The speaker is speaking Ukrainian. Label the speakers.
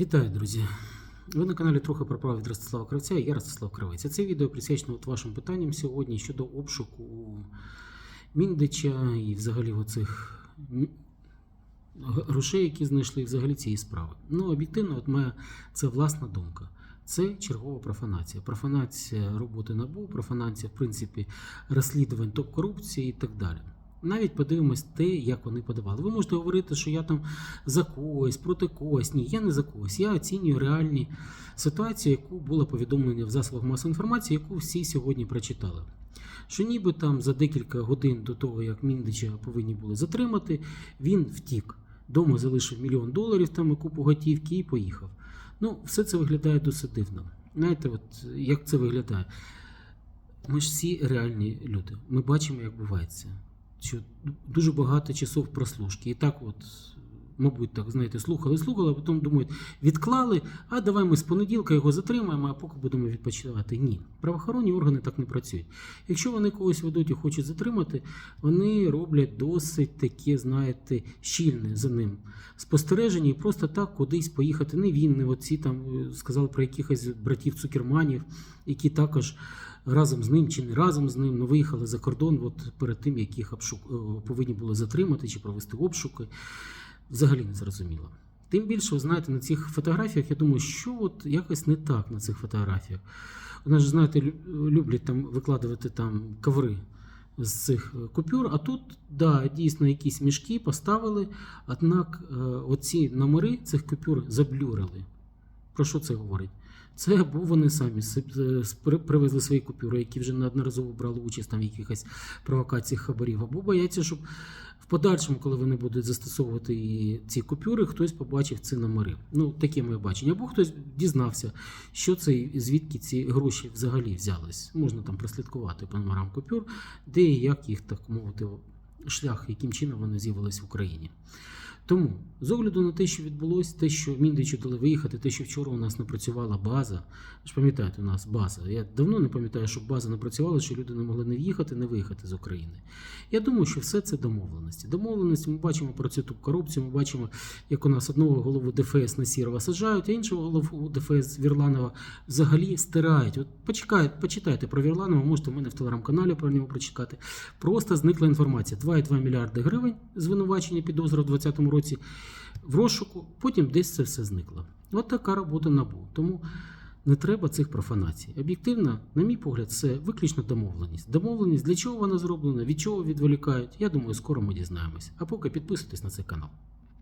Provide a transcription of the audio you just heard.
Speaker 1: Вітаю, друзі! Ви на каналі трохи про право від Ростислава Кравця і я Ростислав Кравець. Це відео присвячено от вашим питанням сьогодні щодо обшуку Міндича і взагалі оцих грошей, які знайшли, і взагалі цієї справи. Ну, об'єктивно, от моя це власна думка. Це чергова профанація. Профанація роботи НАБУ, профанація, в принципі, розслідувань топ-корупції і так далі. Навіть подивимось те, як вони подавали. Ви можете говорити, що я там за когось, проти когось. Ні, я не за когось. Я оцінюю реальні ситуації, яку було повідомлення в засобах масової інформації, яку всі сьогодні прочитали. Що ніби там за декілька годин до того, як Міндича повинні були затримати, він втік. Дома залишив мільйон доларів там і купу готівки і поїхав. Ну, все це виглядає досить дивно. Знаєте, от як це виглядає? Ми ж всі реальні люди. Ми бачимо, як бувається. Що дуже багато часов прослушки. І так, от, мабуть, так, знаєте, слухали, слухали, а потім думають, відклали, а давай ми з понеділка його затримаємо, а поки будемо відпочивати. Ні. Правоохоронні органи так не працюють. Якщо вони когось ведуть і хочуть затримати, вони роблять досить таке, знаєте, щільне за ним спостереження і просто так кудись поїхати. Не він, не оці там е, сказали про якихось братів Цукерманів, які також разом з ним чи не разом з ним ну, виїхали за кордон от перед тим, як їх обшук... е, повинні були затримати чи провести обшуки. Взагалі не зрозуміло. Тим більше, ви знаєте, на цих фотографіях, я думаю, що от якось не так на цих фотографіях. У ж, знаєте, люблять там викладувати там коври з цих е, купюр, а тут, да, дійсно, якісь мішки поставили, однак е, оці номери цих купюр заблюрили. Про що це говорить? Це або вони самі е, привезли свої купюри, які вже неодноразово брали участь там в якихось провокаціях хабарів, або бояться, щоб в подальшому, коли вони будуть застосовувати ці купюри, хтось побачив ці номери. Ну, таке моє бачення. Або хтось дізнався, що це звідки ці гроші взагалі взялись. Можна там прослідкувати по номерам купюр, де і як їх, так мовити, шлях, яким чином вони з'явились в Україні. Тому, з огляду на те, що відбулося, те, що Міндичу дали виїхати, те, що вчора у нас не працювала база. Ж пам'ятаєте, у нас база. Я давно не пам'ятаю, щоб база не працювала, що люди не могли не в'їхати, не виїхати з України. Я думаю, що все це домовленості. Домовленості ми бачимо про цю корупцію, ми бачимо, як у нас одного голову ДФС Насірова саджають, а іншого голову ДФС Вірланова взагалі стирають. От почекайте, почитайте про Вірланова, можете в мене в телеграм-каналі про нього прочитати. Просто зникла інформація. 2,2 мільярди гривень звинувачення підозри в 2020 році в розшуку, потім десь це все зникло. От така робота набу. Тому не треба цих профанацій. Об'єктивно, на мій погляд, це виключно домовленість. Домовленість, для чого вона зроблена, від чого відволікають. Я думаю, скоро ми дізнаємось. А поки підписуйтесь на цей канал.